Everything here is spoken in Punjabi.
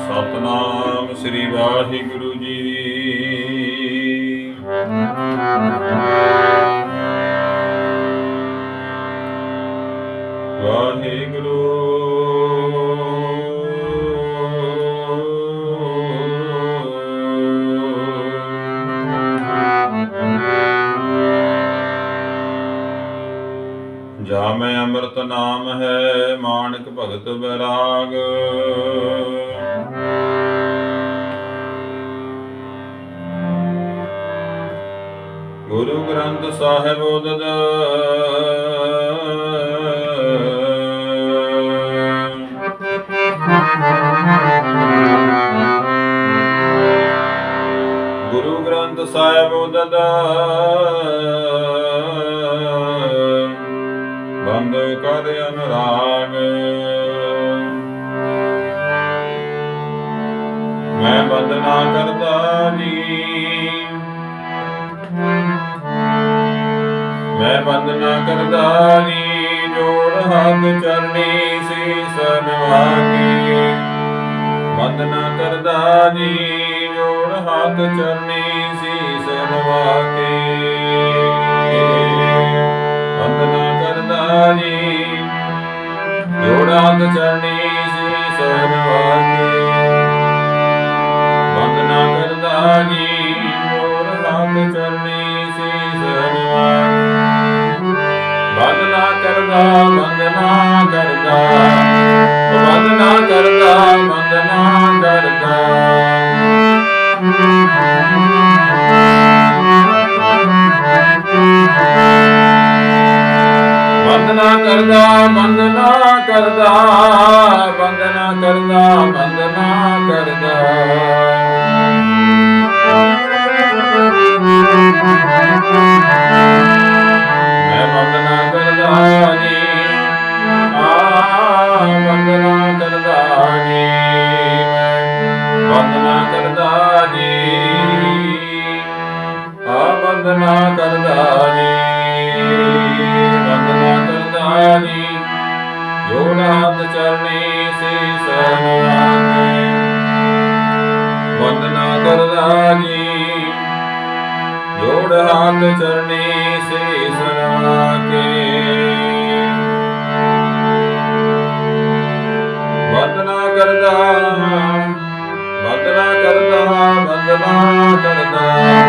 ਸਤਨਾਮ ਸ੍ਰੀ ਵਾਹਿਗੁਰੂ ਜੀ ਵਾਹਿਗੁਰੂ ਜਾ ਮੈਂ ਅੰਮ੍ਰਿਤ ਨਾਮ ਹੈ, ਮਾਨਕ ਭਗਤ ਬੈਰਾਗ ਗੁਰੂ ਗ੍ਰੰਥ ਸਾਹਿਬ ਉਦਦ। ਗੁਰੂ ਗ੍ਰੰਥ ਸਾਹਿਬ ਉਦਦ। ਕਰ ਅਨਰਾਗ। ਮੈਂ ਬੰਦਨਾ ਕਰਦਾ ਜੀ ਮੈਂ ਬੰਦਨਾ ਕਰਦਾ ਜੀ ਜੋੜ ਹੱਥ ਚਰਨੀ ਸੀਸ ਨਵਾਕੀ ਬੰਦਨਾ ਕਰਦਾ ਜੀ ਜੋੜ ਹੱਥ ਚਰਨੀ ਸੀਸ ਨਵਾਕੀ ਨਾਥ ਚਰਨੀ ਸੇ ਸਰਵਾਗੇ ਵੰਦਨਾ ਕਰਦਾ ਜੀ ਮੋਰ ਨਾਥ ਚਰਨੀ ਸੇ ਕਰਦਾ ਬੰਦ ਨਾ ਕਰਦਾ ਬੰਦ ਨਾ ਕਰਦਾ ਬੰਦ ਨਾ ਕਰਦਾ ਬੰਦ ਨਾ ਵੰਦਨਾ ਕਰਦਾਨੀ ਜੋੜ ਹੱਥ ਚਰਣੀ ਸ੍ਰੀ ਕਰਦਾ ਵੰਦਨਾ ਕਰਦਾ ਵੰਦਨਾ ਕਰਦਾ।